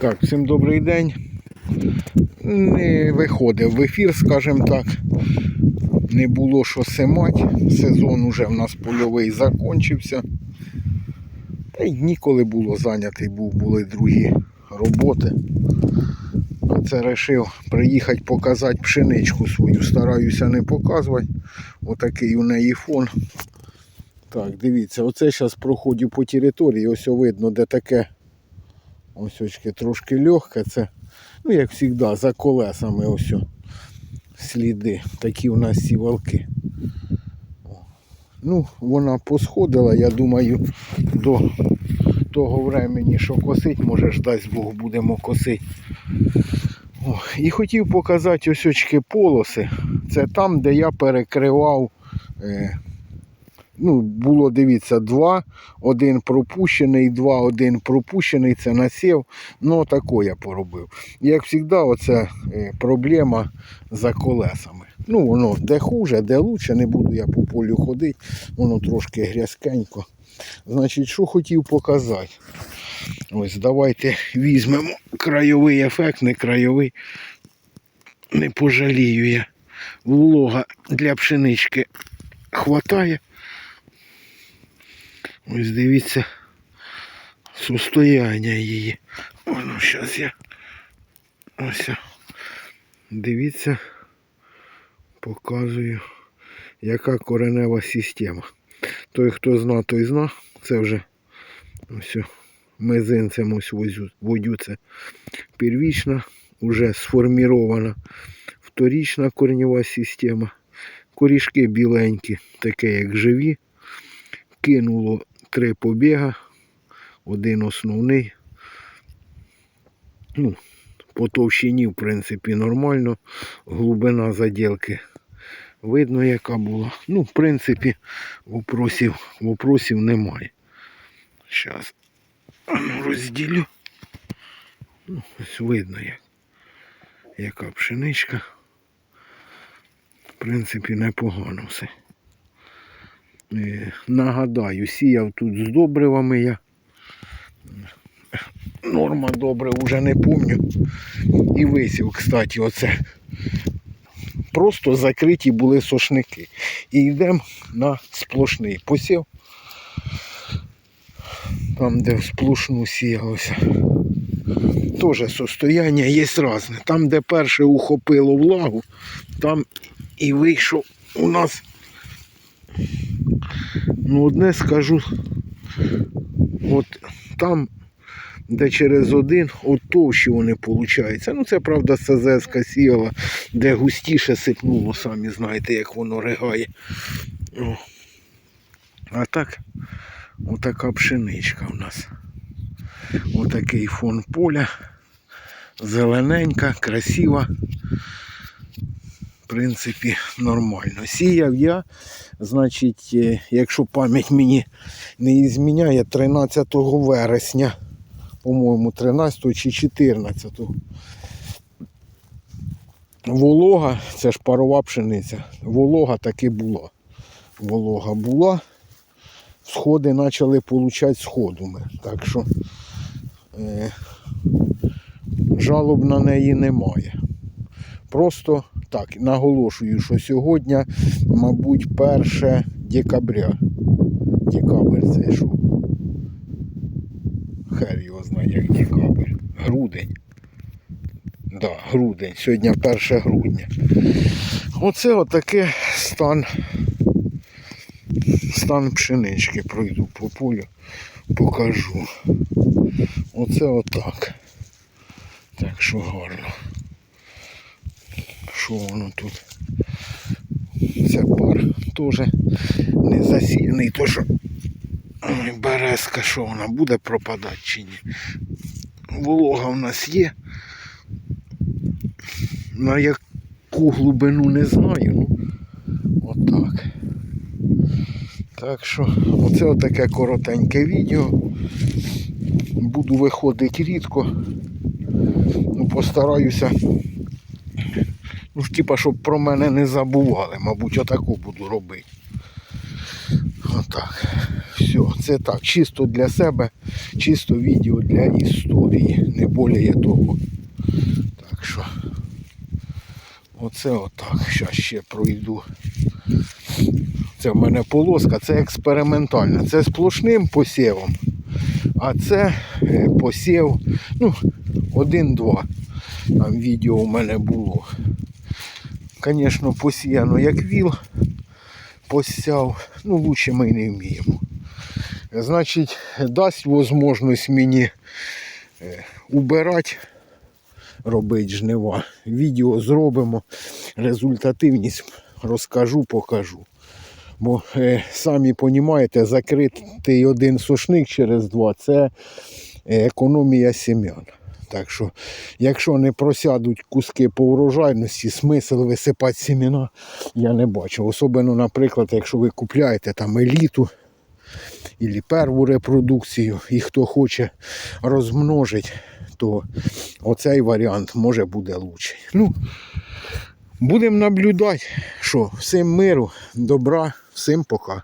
Так, всім добрий день. Не виходив в ефір, скажімо так. Не було що симать. Сезон уже в нас польовий закінчився. Та й ніколи було зайнятий був, були другі роботи. Це вирішив приїхати показати пшеничку свою. Стараюся не показувати. Отакий у неї фон. Так, дивіться, оце зараз проходжу по території, ось видно, де таке ось очки трошки легке. Це, ну як завжди, за колесами ось сліди. Такі у нас сівалки. Ну, вона посходила, я думаю, до того времени, що косить, може ж дасть Бог будемо косити. І хотів показати ось очки полоси. Це там, де я перекривав. Е, ну, було, дивіться, два, один пропущений, два, один пропущений, це насів. Ну, тако я поробив. Як завжди, оце е, проблема за колесами. Ну, воно де хуже, де лучше, не буду я по полю ходити, воно трошки грязкенько. Значить, що хотів показати. Ось давайте візьмемо крайовий ефект, не крайовий. Не пожалію я. Волога для пшенички хватає. Ось дивіться состояння її. Воно зараз я. Ось. Дивіться, показую, яка коренева система. Той, хто зна, той зна. Це вже ось мизинцем ось водю це первічна, вже сформірована вторічна коренева система. Корішки біленькі, таке як живі. Кинуло три побіга, один основний. Ну, по товщині, в принципі, нормально. Глибина заділки видно, яка була. Ну, в принципі, вопросів, вопросів немає. Зараз розділю. Ну, ось видно, як, яка пшеничка. В принципі, непогано все. Е, Нагадаю, сіяв тут з добривами я. Норма добре вже не помню. І висів, кстати, оце. Просто закриті були сошники. І йдемо на сплошний посів. Там, де в сплошну сіялося. Теж состояння є різне. Там, де перше ухопило влагу, там і вийшов у нас Ну, одне скажу, от там, де через один, от товщі вони виходять. Ну, це правда СЗС сіяла, де густіше сипнуло, самі знаєте, як воно ригає. О. А так, отака пшеничка у нас. Отакий фон поля. Зелененька, красива. Принципі, нормально. Сіяв я, значить, е, якщо пам'ять мені не зміняє, 13 вересня, по-моєму, 13 чи 14. Волога, це ж парова пшениця. Волога таки була. Волога була. Сходи почали получати сходами. Так що е, жалоб на неї немає. Просто так, наголошую, що сьогодні, мабуть, 1 декабря. Декабрь це що? Хер його знає, як декабрь. Грудень. Да, грудень. Сьогодні 1 грудня. Оце отаке стан. Стан пшенички пройду по полю, покажу. Оце отак. Так що гарно що воно тут. Це пар теж не засіяний, то що березка, що вона буде пропадати чи ні. Волога в нас є. На яку глибину не знаю. Ну, отак. Так що, оце отаке коротеньке відео. Буду виходити рідко. Ну, постараюся Ну, ж, типа, щоб про мене не забували. Мабуть, отаку буду робити. Отак. Все. Це так, чисто для себе, чисто відео для історії, не більше того. Так що, оце отак. Зараз ще пройду. Це в мене полоска, це експериментальна. Це сплошним посівом. А це е, посів, ну, один-два. Там відео у мене було. Звісно, посіяно як віл, посяв, ну лучше ми не вміємо. Значить, дасть можливість мені е, убирати, робити жнива. Відео зробимо, результативність розкажу, покажу. Бо е, самі розумієте, закритий один сушник через два це е, економія сім'ян. Так що, якщо не просядуть куски по урожайності, смисл висипати сімена я не бачу. Особливо, наприклад, якщо ви купляєте там еліту або перву репродукцію, і хто хоче розмножити, то оцей варіант може буде лучший. Ну, будемо наблюдати, що всім миру, добра, всім пока.